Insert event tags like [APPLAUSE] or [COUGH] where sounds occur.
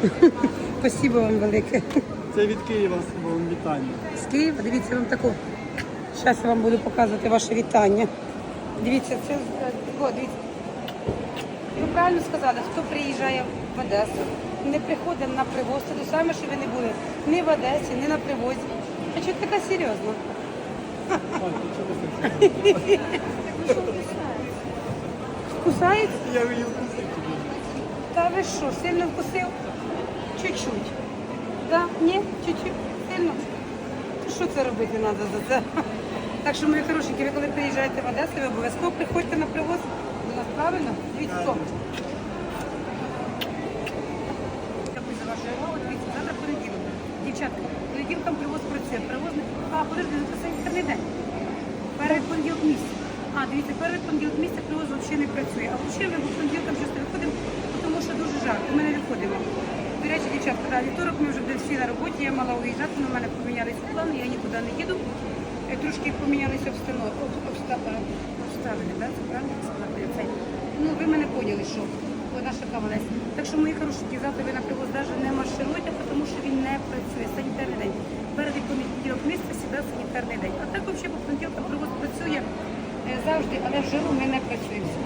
[LAUGHS] Спасибо вам велике. Це від Києва вам вітання. З Києва, дивіться вам таку. Зараз я вам буду показувати ваше вітання. Дивіться, це о, дивіться. Ви правильно сказали, хто приїжджає в Одесу, не приходить на привоз, це те саме, що ви не були ні в Одесі, ні на привозі. А чого така серйозна? [LAUGHS] Кусається? Я її тобі. Та ви що, сильно вкусив? Чуть-чуть. Да? Ні? Чуть-чуть? Сильно? Що це робити треба за це? Так що, мої хорошенькі, ви коли приїжджаєте в Одесу, ви обов'язково приходьте на привоз до нас, правильно? Дивіться, хто? Дякую за вашу увагу. Дивіться, завтра понеділок. Дівчатка, понеділком привоз працює. Привозник, а, подожди, ну, це інтерний день. Перед понеділок місяця. А, дивіться, перед понеділок місяця привоз взагалі не працює. А взагалі ми по понеділкам часто виходимо, тому що дуже жарко. Ми не виходимо. До речі, дівчатка, да, вівторок ми вже всі на роботі, я мала уїжджати, але в мене помінялися плани, я нікуди не їду. Е, Трошки помінялися е, обставини, да? це правильно сказати? Це. Ну, ви мене поняли, що вона шакавалась. Так що, мої хороші, завтра ви на привоз навіть не маршируйте, тому що він не працює. Санітарний день. Перед понеділок місяця завжди санітарний день. А так взагалі по понеділкам привоз працює е, завжди, але в жару ми не працюємо.